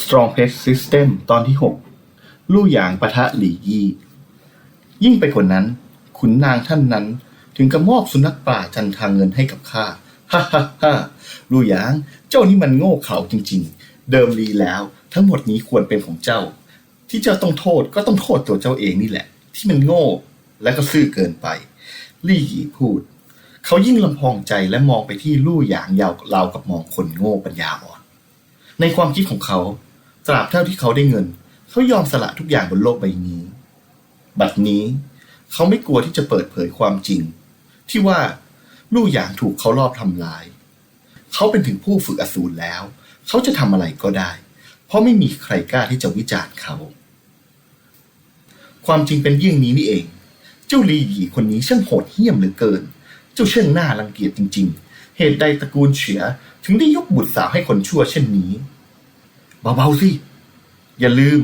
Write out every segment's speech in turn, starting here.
Strong Pest System ตอนที่ 6 ลู่หยางปะทะหลี่ยี่ ยิ่งไปกว่านั้น ขุนนางท่านนั้นถึงกับมอบสุนัขป่าจันทางเงินให้กับข้า ฮ่าฮ่าฮ่าลู่หยาง เจ้านี่มันโง่เขลาจริง ๆ เดิมลีแล้ว ทั้งหมดนี้ควรเป็นของเจ้า ที่เจ้าต้องโทษก็ต้องโทษตัวเจ้าเองนี่แหละ ที่มันโง่และก็ซื่อเกินไป ลี่หยีพูด เขายิ่งลำพองใจและมองไปที่ลู่หยางยาวราวกับมองคนโง่ปัญญาอ่อน ในความคิดของเขา ตราบเท่าที่เขาได้เงิน เขายอมสละทุกอย่างบนโลกใบนี้ บัดนี้ เขาไม่กลัวที่จะเปิดเผยความจริง ที่ว่าลู่หยางถูกเขาลอบทำลาย เขาเป็นถึงผู้ฝึกอสูรแล้ว เขาจะทำอะไรก็ได้ เพราะไม่มีใครกล้าที่จะวิจารณ์เขา ความจริงเป็นเยี่ยงนี้นี่เอง เจ้าลีหยีคนนี้ช่างโหดเหี้ยมเหลือเกิน เจ้าเช่างน่ารังเกียจจริง ๆ เหตุใดตระกูลเฉียถึงได้ยกบุตรสาวให้คนชั่วเช่นนี้ เบาๆสิ อย่าลืม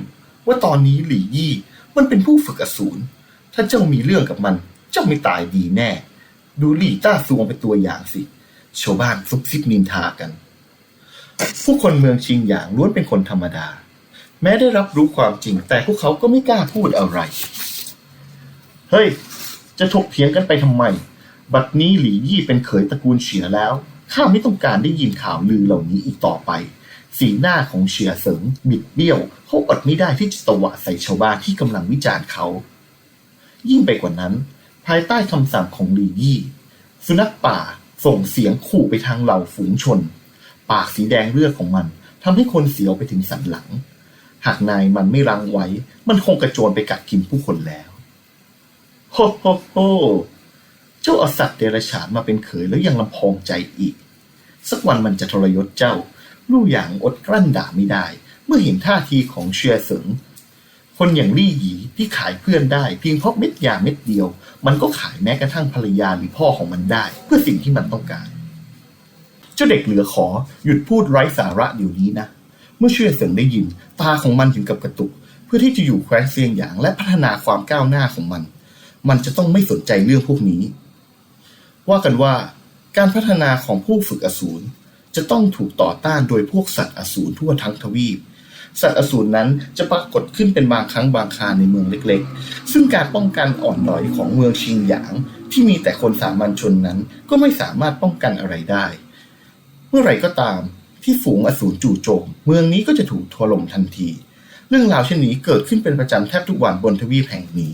ว่าตอนนี้หลี่ยี่มันเป็นผู้ฝึกอสูร ถ้าเจ้ามีเรื่องกับมัน เจ้าไม่ตายดีแน่ ดูหลี่ต้าซวงเป็นตัวอย่างสิ ชาวบ้านซุบซิบนินทากัน ผู้คนเมืองชิงหยางล้วนเป็นคนธรรมดา แม้ได้รับรู้ความจริง แต่พวกเขาก็ไม่กล้าพูดอะไร เฮ้ย จะถกเถียงกันไปทำไม บัดนี้หลี่ยี่เป็นเขยตระกูลเฉียแล้ว ข้าไม่ต้องการได้ยินข่าวลือเหล่านี้อีกต่อไป สีหน้าของเฉียเสิงบิดเบี้ยว เขาอดไม่ได้ที่จะตวะใส่ชาวบ้านที่กำลังวิจารณ์เขา ยิ่งไปกว่านั้น ภายใต้คำสั่งของหลียี่ สุนัขป่าส่งเสียงขู่ไปทางเหล่าฝูงชน ปากสีแดงเลือดของมันทำให้คนเสียวไปถึงสันหลัง หากนายมันไม่รังไว้ มันคงกระโจนไปกัดกินผู้คนแล้วโฮโฮโฮเจ้าอาสัตว์เดรัจฉานมาเป็นเขยแล้วยังลำพองใจอีก สักวันมันจะทรยศเจ้า ลู่หยางอดกลั้นด่าไม่ได้ เมื่อเห็นท่าทีของเชียเสิงคนอย่างลี่หยีที่ขายเพื่อนได้เพียงเพราะเม็ดยาเม็ดเดียว มันก็ขายแม้กระทั่งภรรยาหรือพ่อของมันได้ เพื่อสิ่งที่มันต้องการ เจ้าเด็กเหลือขอหยุดพูดไร้สาระเดี๋ยวนี้นะ เมื่อเชื่อเสิงได้ยิน ตาของมันถึงกับกระตุก เพื่อที่จะอยู่แคว้นเซียงหยางและพัฒนาความก้าวหน้าของมัน มันจะต้องไม่สนใจเรื่องพวกนี้ ว่ากันว่าการพัฒนาของผู้ฝึกอสูร จะต้องถูกต่อต้านโดยพวกสัตว์อสูรทั่วทั้งทวีป สัตว์อสูรนั้นจะปรากฏขึ้นเป็นบางครั้งบางคราในเมืองเล็กๆ ซึ่งการป้องกันอ่อนด้อยของเมืองชิงหยาง ที่มีแต่คนสามัญชนนั้นก็ไม่สามารถป้องกันอะไรได้ เมื่อไรก็ตามที่ฝูงอสูรจู่โจม เมืองนี้ก็จะถูกถล่มทันที เรื่องราวเช่นนี้เกิดขึ้นเป็นประจำแทบทุกวันบนทวีปแห่งนี้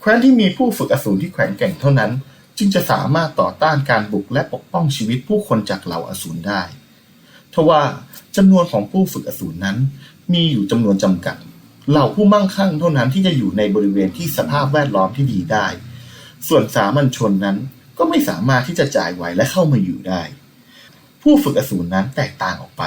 แคว้นที่มีผู้ฝึกอสูรที่แข็งแกร่งเท่านั้น จึงจะสามารถต่อต้านการบุกและปกป้องชีวิตผู้คนจากเหล่าอสูรได้ ทว่าจำนวนของผู้ฝึกอสูรนั้น มีอยู่จำนวนจำกัด เหล่าผู้มั่งคั่งเท่านั้นที่จะอยู่ในบริเวณที่สภาพแวดล้อมที่ดีได้ ส่วนสามัญชนนั้นก็ไม่สามารถที่จะจ่ายไหวและเข้ามาอยู่ได้ ผู้ฝึกอสูรนั้นแตกต่างออกไป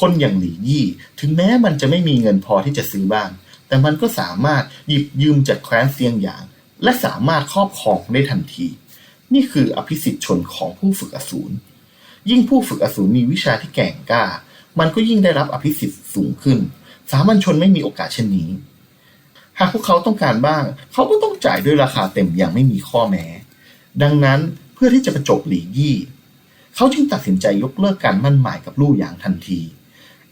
คนอย่างหลี่ยี่ ถึงแม้มันจะไม่มีเงินพอที่จะซื้อบ้านแต่มันก็สามารถหยิบยืมจากแคว้นเซียงหยาง และสามารถครอบครองได้ทันที นี่คืออภิสิทธิ์ชนของผู้ฝึกอสูร ยิ่งผู้ฝึกอสูรมีวิชาที่แก่งกล้า มันก็ยิ่งได้รับอภิสิทธิ์สูงขึ้น สามัญชนไม่มีโอกาสเช่นนี้ หากพวกเขาต้องการบ้าง เขาก็ต้องจ่ายด้วยราคาเต็มอย่างไม่มีข้อแม้ ดังนั้นเพื่อที่จะประจบหลียี่ เขาจึงตัดสินใจยกเลิกการมั่นหมายกับลู่หยางทันที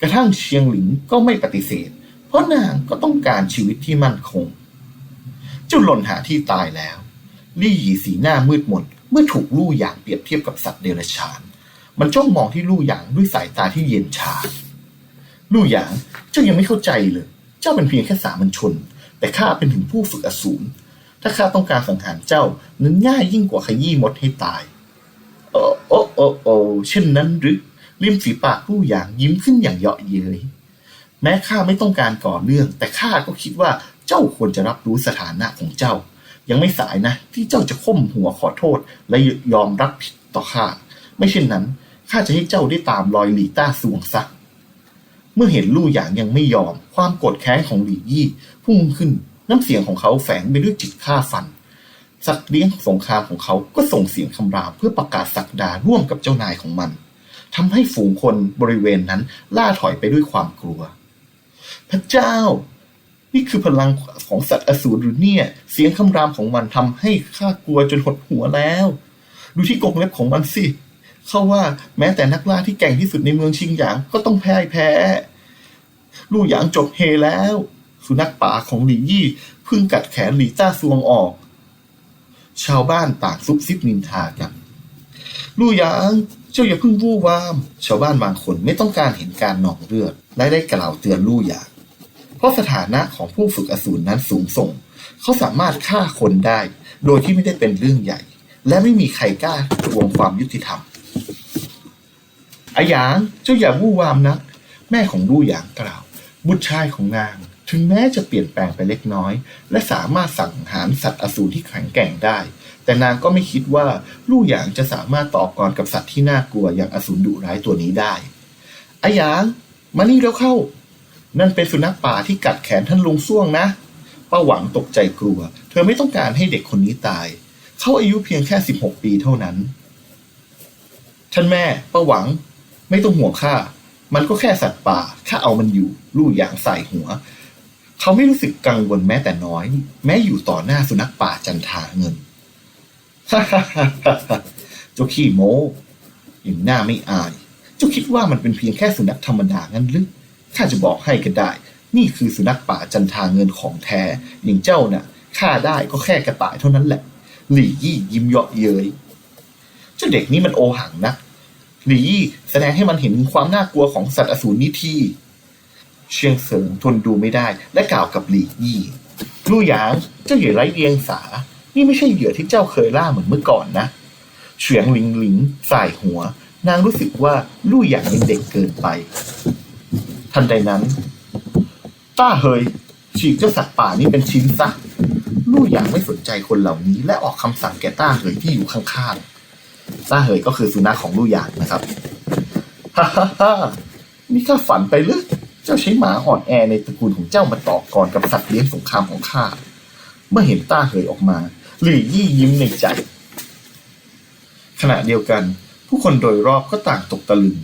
กระทั่งเชียงหลิงก็ไม่ปฏิเสธ เพราะนางก็ต้องการชีวิตที่มั่นคงจ้าหล่นหาที่ตายแล้ว ลี่หยีสีหน้ามืดมนเมื่อถูกลู่หยางเปรียบเทียบกับสัตว์เดรัจฉาน มันจ้องมองที่ลู่หยางด้วยสายตาที่เย็นชา ลู่หยางเจ้ายังไม่เข้าใจเลย เจ้าเป็นเพียงแค่สามัญชน แต่ข้าเป็นถึงผู้ฝึกอสูร ถ้าข้าต้องการสังหารเจ้านั้นง่ายยิ่งกว่าขยี้มดให้ตาย โอ้โอ้โอ้โอ้เช่นนั้นหรือริมฝีปากลู่หยางยิ้มขึ้นอย่างเยาะเย้ยแม้ข้าไม่ต้องการก่อเรื่อง แต่ข้าก็คิดว่าเจ้าควรจะรับรู้สถานะของเจ้า ยังไม่สายนะ ที่เจ้าจะค้มหัวขอโทษ และยอมรับผิดต่อข้า ไม่เช่นนั้นข้าจะให้เจ้าได้ตามรอยหลีต้าสวงซะเมื่อเห็นลู่หยางยังไม่ยอม ความโกรธแค้นของหลี่ยี่พุ่งขึ้นน้ำเสียงของเขาแฝงไปด้วยจิตฆ่าฟัน สัตว์เลี้ยงสงครามของเขาก็ส่งเสียงคำรามเพื่อประกาศสักดาร่วมกับเจ้านายของมันทำให้ฝูงคนบริเวณนั้นล่าถอยไปด้วยความกลัว พระเจ้า นี่คือพลังของสัตว์อสูรหรือเนี่ย เสียงคำรามของมันทำให้ข้ากลัวจนหดหัวแล้ว ดูที่กรงเล็บของมันสิ เขาว่าแม้แต่นักล่าที่แก่งที่สุดในเมืองชิงหยางก็ต้องแพ้แพ้ ลู่หยางจบเฮแล้ว สุนัขป่าของหลี่ยี่เพิ่งกัดแขนหลี่ต้าซวงออก ชาวบ้านต่างซุบซิบนินทากันลู่หยางเจ้าอย่าเพิ่งวู่วาม ชาวบ้านบางคนไม่ต้องการเห็นการหนองเลือดและได้กล่าวเตือนลู่หยาง เพราะสถานะของผู้ฝึกอสูรนั้นสูงส่ง เขาสามารถฆ่าคนได้ โดยที่ไม่ได้เป็นเรื่องใหญ่ และไม่มีใครกล้าทวงความยุติธรรมอาหยางเจ้าอย่าวู่วามนะแม่ของลู่หยางกล่าว บุตรชายของนาง ถึงแม้จะเปลี่ยนแปลงไปเล็กน้อย และสามารถสั่งหารสัตว์อสูรที่แข็งแกร่งได้ แต่นางก็ไม่คิดว่าลู่หยางจะสามารถต่อกรกับสัตว์ที่น่ากลัวอย่างอสูรดุร้ายตัวนี้ได้อาหยาง มานี่แล้วเข้า นั่นเป็นสุนัขป่าที่กัดแขนท่านลุงซ่วงนะป้าหวังตกใจกลัว เธอไม่ต้องการให้เด็กคนนี้ตาย เขาอายุเพียงแค่สิบหกปีเท่านั้น ท่านแม่ป้าหวัง ไม่ต้องห่วงข้ามันก็แค่สัตว์ป่าข้าเอามันอยู่ ลู่อย่างใส่หัว เขาไม่รู้สึกกังวลแม้แต่น้อย แม้อยู่ต่อหน้าสุนัขป่าจันทาเงินฮ่าฮ่าฮ่าฮ่าฮ่าเจ้าขี้โม้อย่างหน้าไม่อาย เจ้าคิดว่ามันเป็นเพียงแค่สุนัขธรรมดางั้นหรือ ข้าจะบอกให้ก็ได้ นี่คือสุนัขป่าจันทาเงินของแท้ อย่างเจ้าน่ะฆ่าได้ก็แค่กระต่ายเท่านั้นแหละ หลี่ยี่ยิ้มเยาะเย้ยเจ้าเด็กนี้มันโอหังนะหลี่ยี่แสดงให้มันเห็นความน่ากลัวของสัตว์อสูรนี้ทีเชียงเสิงทนดูไม่ได้และกล่าวกับหลี่ยี่ลู่หยางเจ้าเหยื่อไร้เดียงสา นี่ไม่ใช่เหยื่อที่เจ้าเคยล่าเหมือนเมื่อก่อนนะเฉียงหลิงหลิงสายหัว นางรู้สึกว่าลู่หยางยังเด็กเกินไป ทันใดนั้น ต้าเฮยฉีกเจ้าสัตว์ป่านี้เป็นชิ้นซะลู่หยางไม่สนใจคนเหล่านี้ และออกคำสั่งแก่ต้าเฮยที่อยู่ข้างๆต้าเฮยก็คือสุนัขของลู่หยางนะครับฮ่าฮ่าฮ่านี่ข้าฝันไปหรือเจ้าใช้หมาอ่อนแอในตระกูลของเจ้ามาต่อกรกับสัตว์เลี้ยงสงครามของข้าเมื่อเห็นต้าเฮยออกมาหลี่ยี่ยิ้มในใจ ขณะเดียวกัน ผู้คนโดยรอบก็ต่างตกตะลึง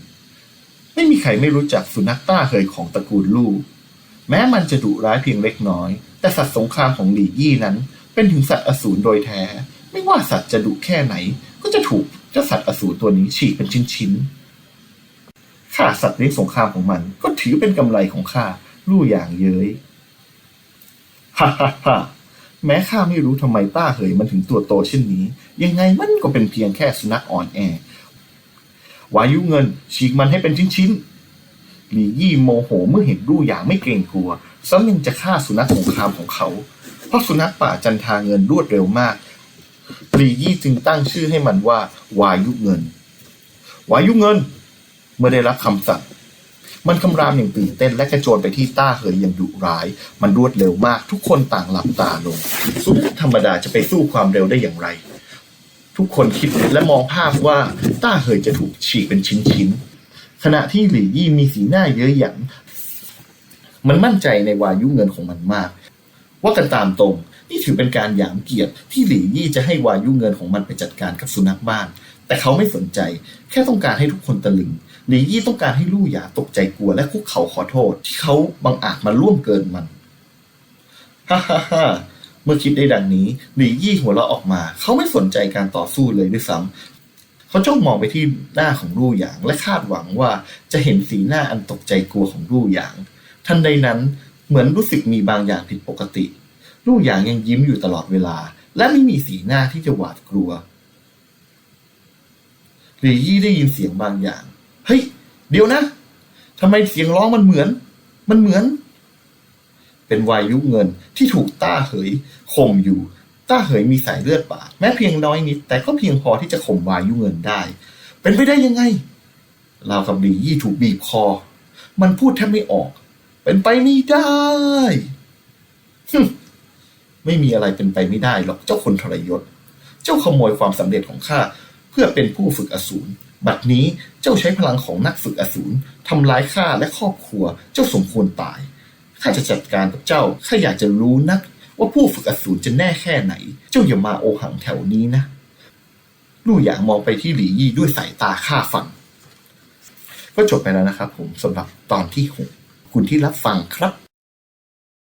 ไม่มีใครไม่รู้จักสุนัขต้าเฮยของตระกูลลู่แม้มันจะดุร้ายเพียงเล็กน้อย แต่สัตว์สงครามของหลี่ยี่นั้น เป็นถึงสัตว์อสูรโดยแท้ ไม่ว่าสัตว์จะดุแค่ไหน ก็จะถูกเจ้าสัตว์อสูรตัวนี้ฉีกเป็นชิ้นๆฆ่าสัตว์เลี้ยงสงครามของมัน ก็ถือเป็นกำไรของข้าลู่อย่างเย้ยฮ่าฮ่าฮ่าแม้ข้าไม่รู้ทำไมต้าเหยมันถึงตัวโตเช่นนี้ ยังไงมันก็เป็นเพียงแค่สุนัขอ่อนแอ วายุเงินฉีกมันให้เป็นชิ้นๆหลียี่โมโหเมื่อเห็นลู่อย่างไม่เกรงกลัวซ้ำยังจะฆ่าสุนัขสงครามของเขา เพราะสุนัขป่าจันทาเงินรวดเร็วมากหลียี่จึงตั้งชื่อให้มันว่า วายุเงิน วายุเงิน เมื่อได้รับคำสั่งมันคำรามอย่างตื่นเต้นและกระโจนไปที่ต้าเหยอย่างดุร้าย มันรวดเร็วมากทุกคนต่างหลับตาลงสุนัขธรรมดาจะไปสู้ความเร็วได้อย่างไร ทุกคนคิดและมองภาพว่าต้าเหยจะถูกฉีกเป็นชิ้นๆขณะที่หลี่ยี่มีสีหน้าเย้ยหยันมันมั่นใจในวายุเงินของมันมาก ว่ากันตามตรง นี่ถือเป็นการหยามเกียรติที่หลี่ยี่จะให้วายุเงินของมันไปจัดการกับสุนัขบ้าน แต่เขาไม่สนใจ แค่ต้องการให้ทุกคนตะลึงหลี่ยี่ต้องการให้ลู่หยาตกใจกลัวและคุกเข่าขอโทษ ที่เขาบังอาจมาล่วงเกินมันฮ่าฮ่าฮ่า เมื่อคิดได้ดังนี้หลี่ยี่หัวเราะออกมา เขาไม่สนใจการต่อสู้เลยด้วยซ้ำเขาจ้องมองไปที่หน้าของลู่หยาง และคาดหวังว่าจะเห็นสีหน้าอันตกใจกลัวของลู่หยาง ทันใดนั้นเหมือนรู้สึกมีบางอย่างผิดปกติลู่หยางยังยิ้มอยู่ตลอดเวลา และไม่มีสีหน้าที่จะหวาดกลัวหลี่ยี่ได้ยินเสียงบางอย่าง เฮ้ย เดี๋ยวนะทำไมเสียงร้องมันเหมือน มันเหมือน เป็นวายุเงินที่ถูกต้าเหยข่มอยู่ ต้าเหยมีสายเลือดป่าดแม้เพียงน้อยนิด แต่ก็เพียงพอที่จะข่มวายุเงินได้ เป็นไปได้ยังไงราวกับหลียี่ถูกบีบคอ มันพูดแทบไม่ออก เป็นไปไม่ได้ฮึไม่มีอะไรเป็นไปไม่ได้หรอกเจ้าคนทรยศ เจ้าขโมยความสำเร็จของข้าเพื่อเป็นผู้ฝึกอสูร บัดนี้เจ้าใช้พลังของนักฝึกอสูรทำร้ายข้าและครอบครัว เจ้าสมควรตาย ข้าจะจัดการกับเจ้าข้าอยากจะรู้นัก ว่าผู้ฝึกอสูรจะแน่แค่ไหน เจ้าอย่ามาโอหังแถวนี้นะลู่หยางมองไปที่หลี่ยี่ด้วยสายตาฆ่าฟัง ก็จบไปแล้วนะครับผมสำหรับตอนที่หกคุณที่รับฟังครับ